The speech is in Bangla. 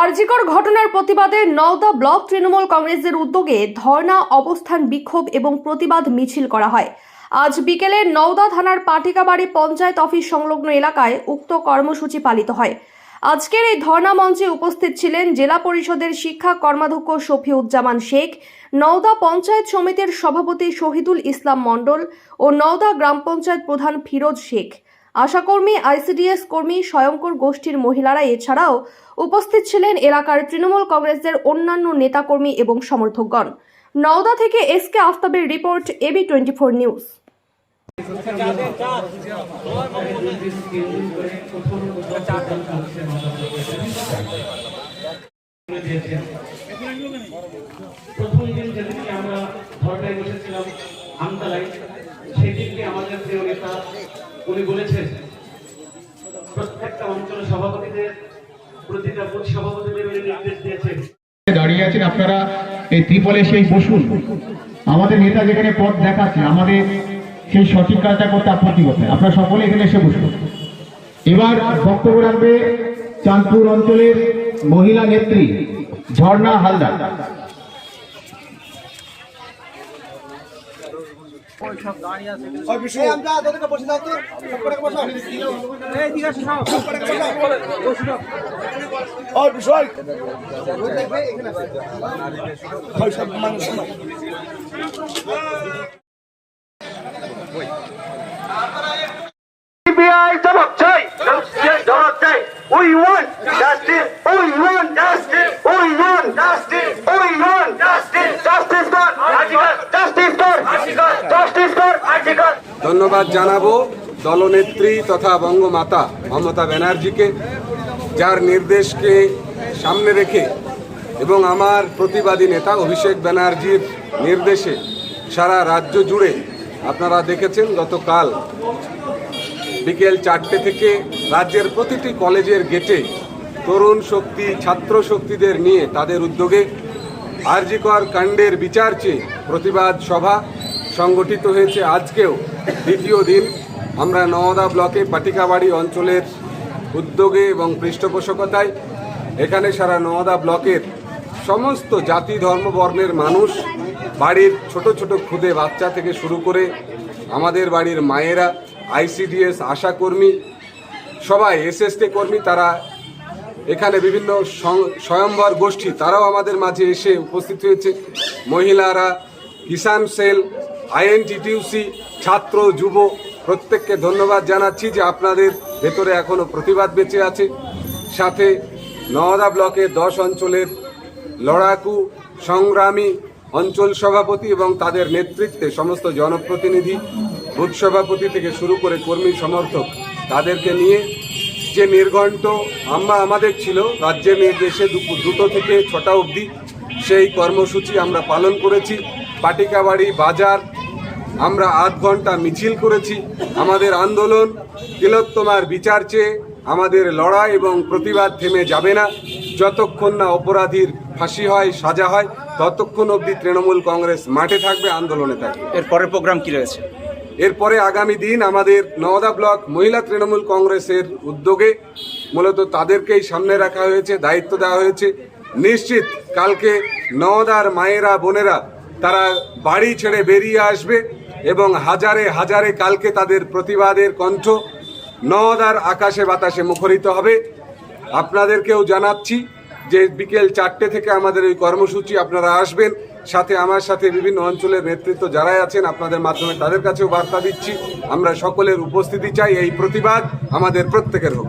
আরজিকর ঘটনার প্রতিবাদে নওদা ব্লক তৃণমূল কংগ্রেসের উদ্যোগে ধর্না অবস্থান বিক্ষোভ এবং প্রতিবাদ মিছিল করা হয়। আজ বিকেলে নওদা থানার পাটিকাবাড়ি পঞ্চায়েত অফিস সংলগ্ন এলাকায় উক্ত কর্মসূচি পালিত হয়। আজকের এই ধর্না মঞ্চে উপস্থিত ছিলেন জেলা পরিষদের শিক্ষা কর্মাধ্যক্ষ শফিউজ্জামান শেখ, নওদা পঞ্চায়েত সমিতির সভাপতি শহীদুল ইসলাম মণ্ডল ও নওদা গ্রাম পঞ্চায়েত প্রধান ফিরোজ শেখ। আশাকর্মী, আইসিডিএস কর্মী, স্বয়ংকর গোষ্ঠীর মহিলারা এছাড়াও উপস্থিত ছিলেন এলাকার তৃণমূল কংগ্রেসের অন্যান্য নেতাকর্মী এবং সমর্থকগণ। নওদা থেকে S K আফতাবের report AB twenty four news. প্রথম দিন যেদিনকে আমরা বসেছিলাম আমতলায় সেই দিনকে আমাদের প্রিয় নেতা উনি বলেছেন, প্রত্যেকটা সভাপতিদের, প্রতিটা বুথ সভাপতিদের উনি নির্দেশ দিয়েছেন। দাঁড়িয়ে আছেন আপনারা, এই ত্রিপলে সেই বসুন। আমাদের নেতা যেখানে পথ দেখাচ্ছে, আমাদের সেই সঠিক কাজটা করতে আপত্তি করতে আপনারা সকলে এখানে এসে বসুন। এবার বক্তব্য রাখবে চাঁদপুর অঞ্চলের মহিলা নেত্রী ঝর্ণা হালদার। CBI জবাব চাই জবাব চাই উই ধন্যবাদ জানাব দলনেত্রী তথা বঙ্গমাতা মমতা ব্যানার্জিকে, যার নির্দেশকে সামনে রেখে এবং আমার প্রতিবাদী নেতা অভিষেক ব্যানার্জির নির্দেশে সারা রাজ্য জুড়ে আপনারা দেখেছেন গতকাল বিকেল চারটে থেকে রাজ্যের প্রতিটি কলেজের গেটে তরুণ শক্তি, ছাত্র শক্তিদের নিয়ে তাদের উদ্যোগে আরজিকর কাণ্ডের বিচার চেয়ে প্রতিবাদ সভা সংগঠিত হয়েছে। আজকেও দ্বিতীয় দিন আমরা নওদা ব্লকে পাটিকাবাড়ি অঞ্চলের উদ্যোগে এবং পৃষ্ঠপোষকতায় এখানে সারা নওদা ব্লকের সমস্ত জাতি, ধর্ম, বর্ণের মানুষ বাড়ির ছোট ছোট খুদে বাচ্চা থেকে শুরু করে আমাদের বাড়ির মায়েরা, আইসিডিএস, আশাকর্মী, সবাই, এসএসটি কর্মী তারা এখানে বিভিন্ন সং- স্বয়ম্বর গোষ্ঠী তারাও আমাদের মাঝে এসে উপস্থিত হয়েছে। মহিলারা, কিষাণ সেল আইএনটিটিউসি ছাত্র, যুব, প্রত্যেককে ধন্যবাদ জানাচ্ছি যে আপনাদের ভেতরে এখনও প্রতিবাদ বেঁচে আছে। সাথে নওদা ব্লকের দশ অঞ্চলের লড়াকু, সংগ্রামী অঞ্চল সভাপতি এবং তাদের নেতৃত্বে সমস্ত জনপ্রতিনিধি, বুথ সভাপতি থেকে শুরু করে কর্মী সমর্থক তাদেরকে নিয়ে যে নির্ঘণ্ট আমরা আমাদের ছিল রাজ্যের নির্দেশে দুপুর দুটো থেকে ছটা অবধি সেই কর্মসূচি আমরা পালন করেছি। পাটিকাবাড়ি বাজার আমরা আধ ঘণ্টা মিছিল করেছি। আমাদের আন্দোলন তিলোত্তমার বিচার চেয়ে আমাদের লড়াই এবং প্রতিবাদ থেমে যাবে না। যতক্ষণ না অপরাধীর ফাঁসি হয় সাজা হয় ততক্ষণ অবধি তৃণমূল কংগ্রেস মাঠে থাকবে আন্দোলনে থাকবে। এর পরের প্রোগ্রাম কি রয়েছে? এরপরে আগামী দিন আমাদের নওদা ব্লক মহিলা তৃণমূল কংগ্রেসের উদ্যোগে মূলত তাদেরকেই সামনে রাখা হয়েছে দায়িত্ব দেওয়া হয়েছে। নিশ্চিত কালকে নওদার মায়েরা বোনেরা তারা বাড়ি ছেড়ে বেরিয়ে আসবে। এবং হাজারে হাজারে কালকে তাদের প্রতিবাদের কণ্ঠ নওদার আকাশে বাতাসে মুখরিত হবে। আপনাদেরকেও জানাচ্ছি যে বিকেল চারটে থেকে আমাদের এই কর্মসূচি আপনারা আসবেন। সাথে আমার সাথে বিভিন্ন অঞ্চলের নেতৃত্ব যারাই আছেন, আপনাদের মাধ্যমে তাদের কাছেও বার্তা দিচ্ছি। আমরা সকলের উপস্থিতি চাই, এই প্রতিবাদ আমাদের প্রত্যেকের হোক।